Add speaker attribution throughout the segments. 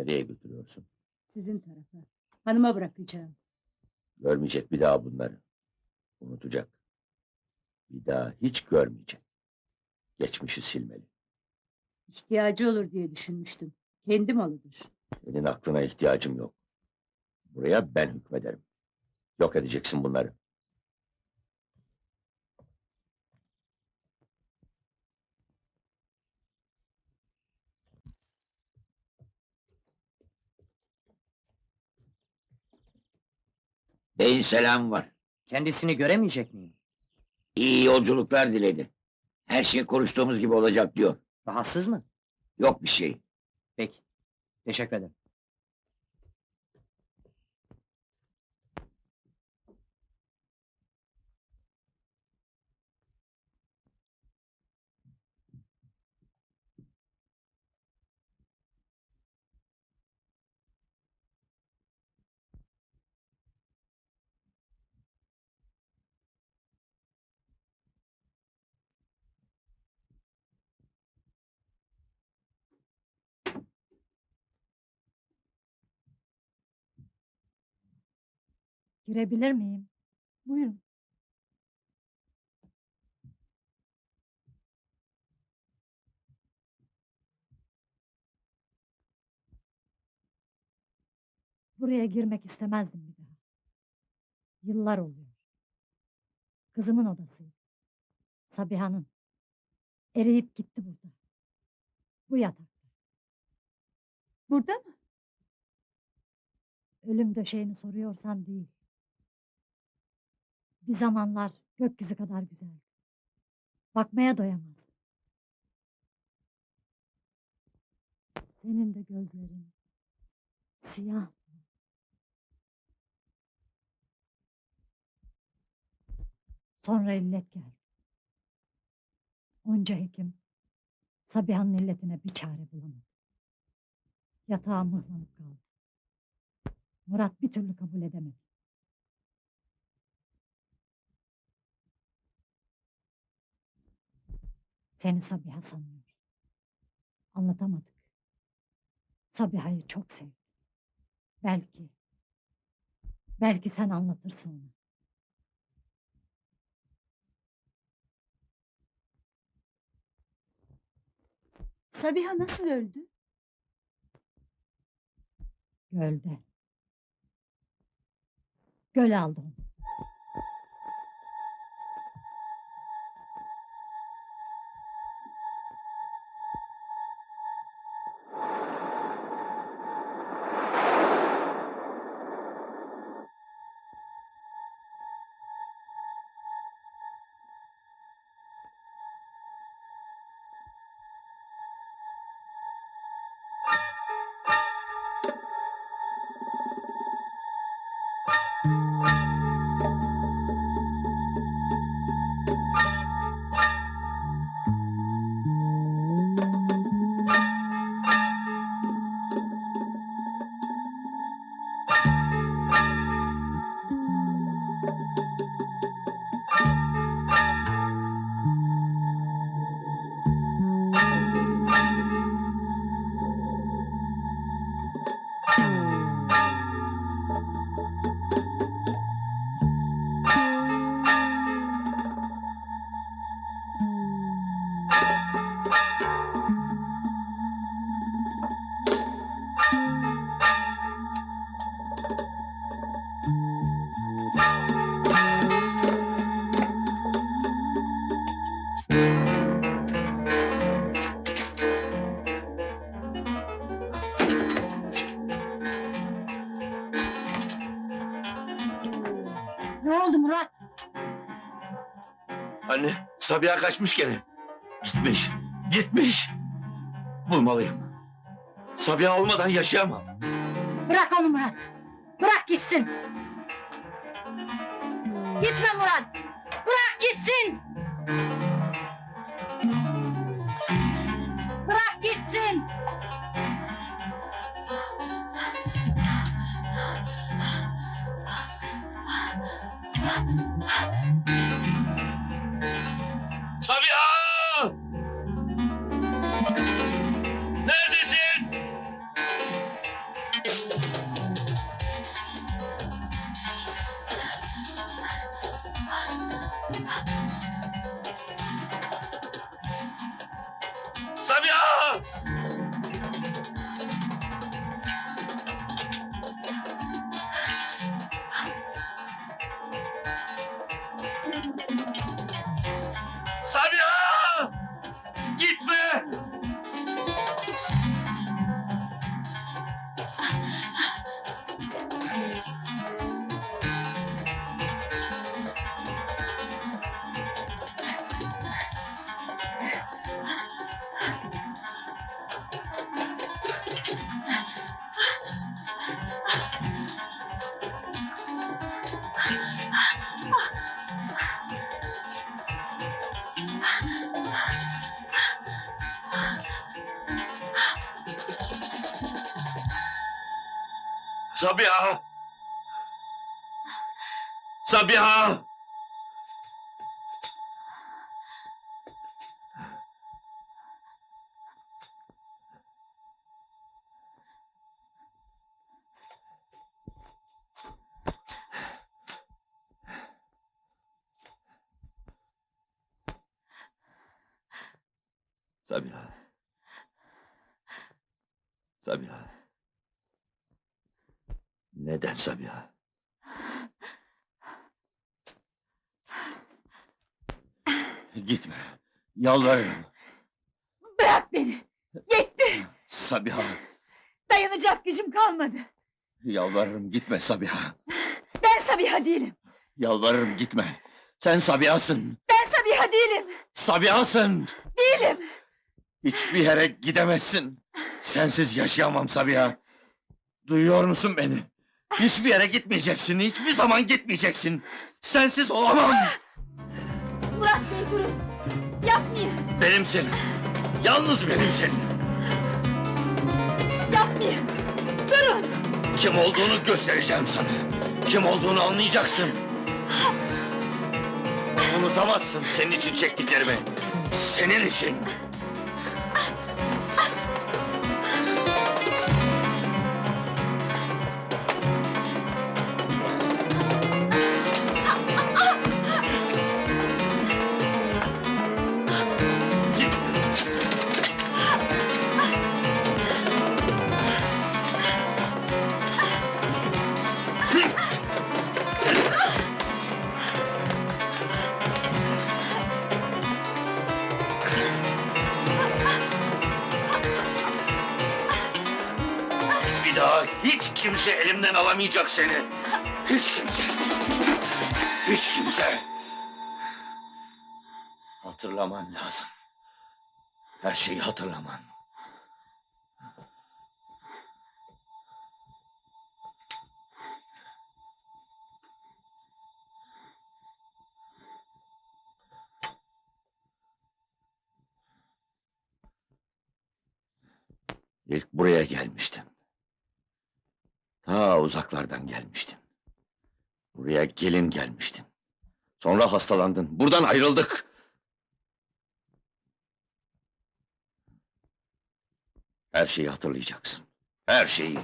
Speaker 1: Nereye götürüyorsun?
Speaker 2: Sizin tarafa. Hanıma bırakacağım.
Speaker 1: Görmeyecek bir daha bunları. Unutacak. Bir daha hiç görmeyecek. Geçmişi silmeli.
Speaker 2: İhtiyacı olur diye düşünmüştüm. Kendi malıdır.
Speaker 1: Senin aklına ihtiyacım yok. Buraya ben hükmederim. Yok edeceksin bunları.
Speaker 3: Beyin selam var.
Speaker 4: Kendisini göremeyecek miyim?
Speaker 3: İyi yolculuklar diledi. Her şey konuştuğumuz gibi olacak diyor.
Speaker 4: Rahatsız mı?
Speaker 3: Yok bir şey.
Speaker 4: Peki. Teşekkür ederim.
Speaker 5: Girebilir miyim? Buyurun. Buraya girmek istemezdim bir daha. Yıllar oluyor. Kızımın odasıydı. Sabiha'nın. Eriyip gitti burada. Bu yatakta.
Speaker 2: Burada mı?
Speaker 5: Ölüm döşeğini soruyorsan değil. Bir zamanlar gökyüzü kadar güzeldi. Bakmaya doyamazdım. Senin de gözlerin siyah. Sonra illet geldi. Onca hekim Sabiha'nın illetine bir çare bulamadı. Yatağa mıhlanıp kaldı. Murat bir türlü kabul edemedi. Seni Sabiha sanıyor. Anlatamadık. Sabiha'yı çok sevdi. Belki, belki sen anlatırsın ona.
Speaker 2: Sabiha nasıl öldü?
Speaker 5: Gölde. Göl aldı onu.
Speaker 3: Sabiha kaçmış gene. Gitmiş, gitmiş. Bulmalıyım. Sabiha olmadan yaşayamam.
Speaker 5: Bırak onu Murat. Bırak gitsin. Gitme Murat. Bırak gitsin. Bırak gitsin.
Speaker 3: Gitme!
Speaker 1: Sabiha! Sabiha! Sabiha. Sabiha. Neden Sabiha? Gitme. Yalvarırım.
Speaker 6: Bırak beni. Yetti.
Speaker 1: Sabiha.
Speaker 6: Dayanacak gücüm kalmadı.
Speaker 1: Yalvarırım gitme Sabiha.
Speaker 6: Ben Sabiha değilim.
Speaker 1: Yalvarırım gitme. Sen Sabiha'sın.
Speaker 6: Ben Sabiha değilim.
Speaker 1: Sabiha'sın.
Speaker 6: Değilim.
Speaker 1: Hiçbir yere gidemezsin. Sensiz yaşayamam Sabiha. Duyuyor musun beni? Hiçbir yere gitmeyeceksin. Hiçbir zaman gitmeyeceksin. Sensiz olamam.
Speaker 6: Murat Bey durun. Yapmayın.
Speaker 1: Benimsin. Yalnız benimsin.
Speaker 6: Yapmayın. Durun.
Speaker 1: Kim olduğunu göstereceğim sana. Kim olduğunu anlayacaksın. Unutamazsın senin için çektiklerimi. Senin için. Elimden alamayacak seni. Hiç kimse. Hiç kimse. Hatırlaman lazım. Her şeyi hatırlaman. İlk buraya gelmiştim. Ta uzaklardan gelmiştim. Buraya gelin gelmiştin. Sonra hastalandın. Buradan ayrıldık. Her şeyi hatırlayacaksın. Her şeyi.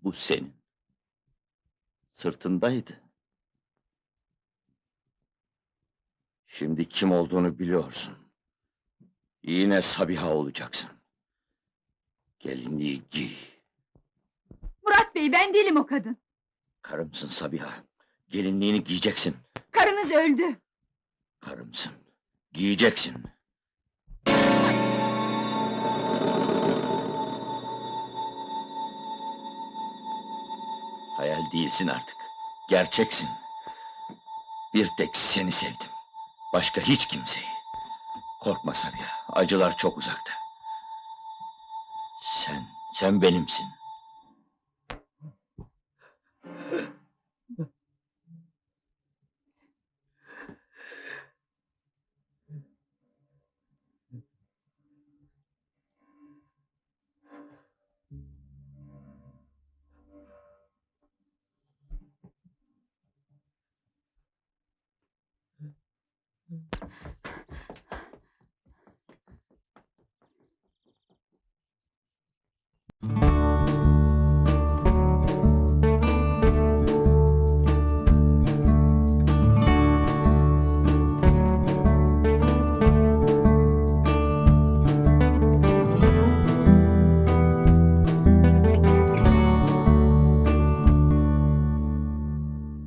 Speaker 1: Bu senin. Sırtındaydı. Şimdi kim olduğunu biliyorsun. Yine Sabiha olacaksın. Gelinliği giy.
Speaker 6: Murat Bey ben değilim o kadın.
Speaker 1: Karımsın Sabiha. Gelinliğini giyeceksin.
Speaker 6: Karınız öldü.
Speaker 1: Karımsın. Giyeceksin. Hayal değilsin artık. Gerçeksin. Bir tek seni sevdim. Başka hiç kimseyi. Korkma Sabiha. Acılar çok uzakta. Sen, sen benimsin.